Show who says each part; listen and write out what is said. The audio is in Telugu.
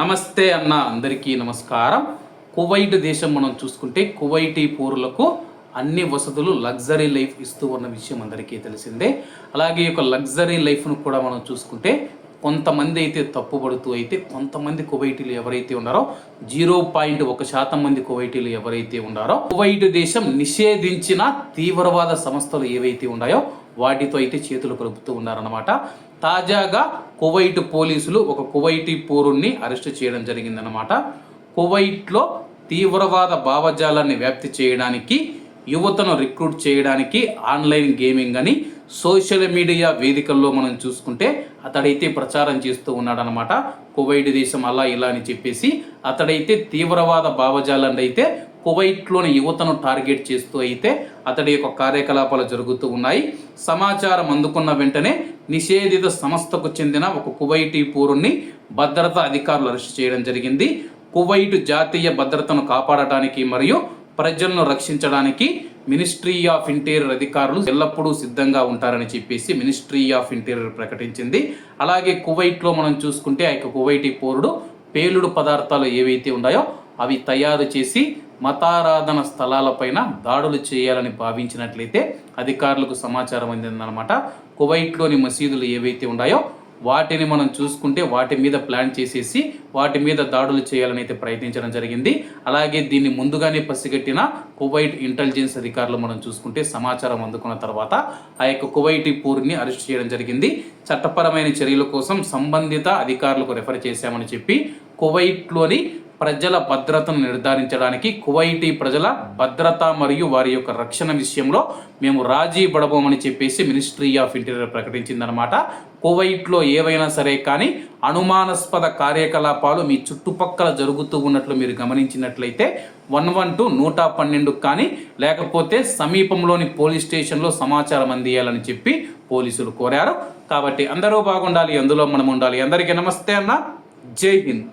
Speaker 1: నమస్తే అన్న అందరికీ నమస్కారం. కువైట్ దేశం మనం చూసుకుంటే కువైటీ పౌరులకు అన్ని వసతులు లగ్జరీ లైఫ్ ఇస్తూ ఉన్న విషయం అందరికీ తెలిసిందే. అలాగే ఒక లగ్జరీ లైఫ్ను కూడా మనం చూసుకుంటే కొంతమంది అయితే తప్పుపడుతూ అయితే కొంతమంది కువైటీలు ఎవరైతే ఉన్నారో జీరో పాయింట్ ఒక శాతం మంది కువైటీలు ఎవరైతే ఉన్నారో కువైట్ దేశం నిషేధించిన తీవ్రవాద సంస్థలు ఏవైతే ఉన్నాయో వాటితో అయితే చేతులు కలుపుతూ ఉన్నారన్నమాట. తాజాగా కువైట్ పోలీసులు ఒక కువైటీ పౌరుణ్ణి అరెస్ట్ చేయడం జరిగిందన్నమాట. కువైట్లో తీవ్రవాద భావజాలాన్ని వ్యాప్తి చేయడానికి యువతను రిక్రూట్ చేయడానికి ఆన్లైన్ గేమింగ్ అని సోషల్ మీడియా వేదికల్లో మనం చూసుకుంటే అతడైతే ప్రచారం చేస్తూ ఉన్నాడనమాట కువైట్ దేశం అలా ఇలా అని చెప్పేసి అతడైతే తీవ్రవాద భావజాలాన్ని అయితే కువైట్లోని యువతను టార్గెట్ చేస్తూ అయితే అతడి యొక్క కార్యకలాపాలు జరుగుతూ ఉన్నాయి. సమాచారం అందుకున్న వెంటనే నిషేధిత సంస్థకు చెందిన ఒక కువైటీ పూరుణ్ణి భద్రతా అధికారులు అరెస్ట్ చేయడం జరిగింది. కువైట్ జాతీయ భద్రతను కాపాడటానికి మరియు ప్రజలను రక్షించడానికి మినిస్ట్రీ ఆఫ్ ఇంటీరియర్ అధికారులు ఎల్లప్పుడూ సిద్ధంగా ఉంటారని చెప్పేసి మినిస్ట్రీ ఆఫ్ ఇంటీరియర్ ప్రకటించింది. అలాగే కువైట్లో మనం చూసుకుంటే ఆ యొక్క కువైటీ పౌరుడు పేలుడు పదార్థాలు ఏవైతే ఉన్నాయో అవి తయారు చేసి మతారాధన స్థలాలపైన దాడులు చేయాలని భావించినట్లయితే అధికారులకు సమాచారం అందిందనమాట కువైట్లోని మసీదులు ఏవైతే ఉన్నాయో వాటిని మనం చూసుకుంటే వాటి మీద ప్లాన్ చేసేసి వాటి మీద దాడులు చేయాలని అయితే ప్రయత్నించడం జరిగింది. అలాగే దీన్ని ముందుగానే పసిగట్టిన కువైట్ ఇంటెలిజెన్స్ అధికారులు మనం చూసుకుంటే సమాచారం అందుకున్న తర్వాత ఆ యొక్క కువైటి పూర్ని అరెస్ట్ చేయడం జరిగింది. చట్టపరమైన చర్యల కోసం సంబంధిత అధికారులకు రెఫర్ చేశామని చెప్పి కువైట్లోని ప్రజల భద్రతను నిర్ధారించడానికి కువైటీ ప్రజల భద్రత మరియు వారి యొక్క రక్షణ విషయంలో మేము రాజీ పడబోమని చెప్పేసి మినిస్ట్రీ ఆఫ్ ఇంటీరియర్ ప్రకటించిందనమాట కువైట్లో ఏవైనా సరే కానీ అనుమానాస్పద కార్యకలాపాలు మీ చుట్టుపక్కల జరుగుతూ ఉన్నట్లు మీరు గమనించినట్లయితే వన్ వన్ టూ నూట పన్నెండు కానీ లేకపోతే సమీపంలోని పోలీస్ స్టేషన్లో సమాచారం అందియాలని చెప్పి పోలీసులు కోరారు. కాబట్టి అందరూ బాగుండాలి అందులో మనం ఉండాలి. అందరికీ నమస్తే అన్న. జై హింద్.